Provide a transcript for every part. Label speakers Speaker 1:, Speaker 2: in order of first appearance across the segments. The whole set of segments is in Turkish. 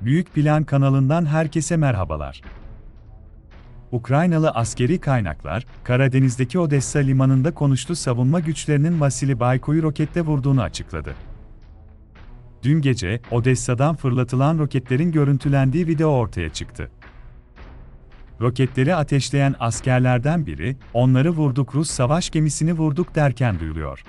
Speaker 1: Büyük Plan kanalından herkese merhabalar. Ukraynalı askeri kaynaklar, Karadeniz'deki Odessa limanında konuştu savunma güçlerinin Vasili Bayko'yu roketle vurduğunu açıkladı. Dün gece, Odessa'dan fırlatılan roketlerin görüntülendiği video ortaya çıktı. Roketleri ateşleyen askerlerden biri, onları vurduk Rus savaş gemisini vurduk derken duyuluyor.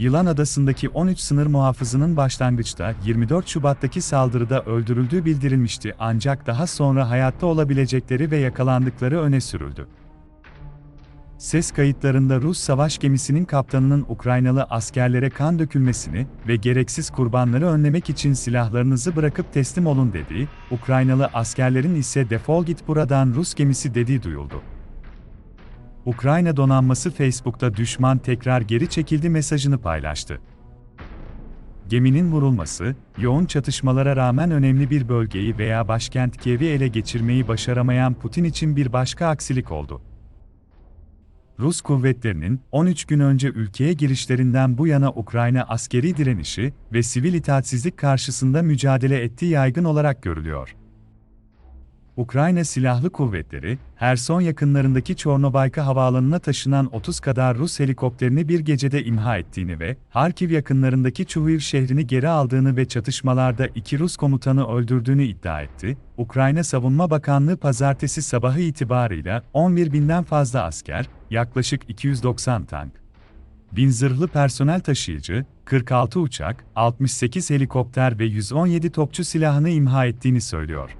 Speaker 1: Yılan Adası'ndaki 13 sınır muhafızının başlangıçta 24 Şubat'taki saldırıda öldürüldüğü bildirilmişti ancak daha sonra hayatta olabilecekleri ve yakalandıkları öne sürüldü. Ses kayıtlarında Rus savaş gemisinin kaptanının Ukraynalı askerlere kan dökülmesini ve gereksiz kurbanları önlemek için silahlarınızı bırakıp teslim olun dediği, Ukraynalı askerlerin ise defol git buradan Rus gemisi dediği duyuldu. Ukrayna donanması Facebook'ta düşman tekrar geri çekildi mesajını paylaştı. Geminin vurulması, yoğun çatışmalara rağmen önemli bir bölgeyi veya başkent Kiev'i ele geçirmeyi başaramayan Putin için bir başka aksilik oldu. Rus kuvvetlerinin 13 gün önce ülkeye girişlerinden bu yana Ukrayna askeri direnişi ve sivil itaatsizlik karşısında mücadele ettiği yaygın olarak görülüyor. Ukrayna Silahlı Kuvvetleri, Herson yakınlarındaki Çornobayka havaalanına taşınan 30 kadar Rus helikopterini bir gecede imha ettiğini ve Harkiv yakınlarındaki Çuhuiv şehrini geri aldığını ve çatışmalarda iki Rus komutanı öldürdüğünü iddia etti. Ukrayna Savunma Bakanlığı pazartesi sabahı itibarıyla 11 binden fazla asker, yaklaşık 290 tank, bin zırhlı personel taşıyıcı, 46 uçak, 68 helikopter ve 117 topçu silahını imha ettiğini söylüyor